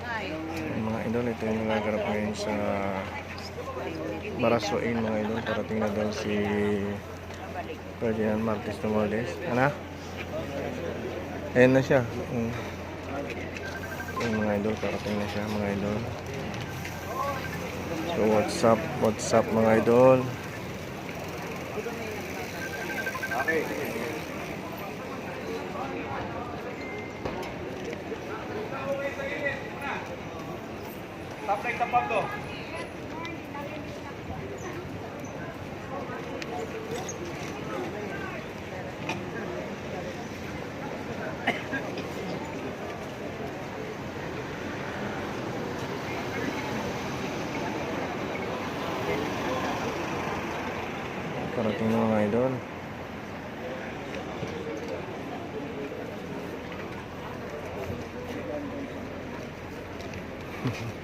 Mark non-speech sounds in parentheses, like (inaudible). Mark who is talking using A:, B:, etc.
A: nga eh.
B: Mga idol, ito yung nagaganap ngayon sa Barasuin mga idol. Parating na daw si Ferdinand Martes Tumores. Ano? Ayan na siya. Ayan mga idol, parating na siya mga idol. So what's up, what's up mga idol?
C: Tapos sa Pablo.
B: Parating na mga idol. (laughs)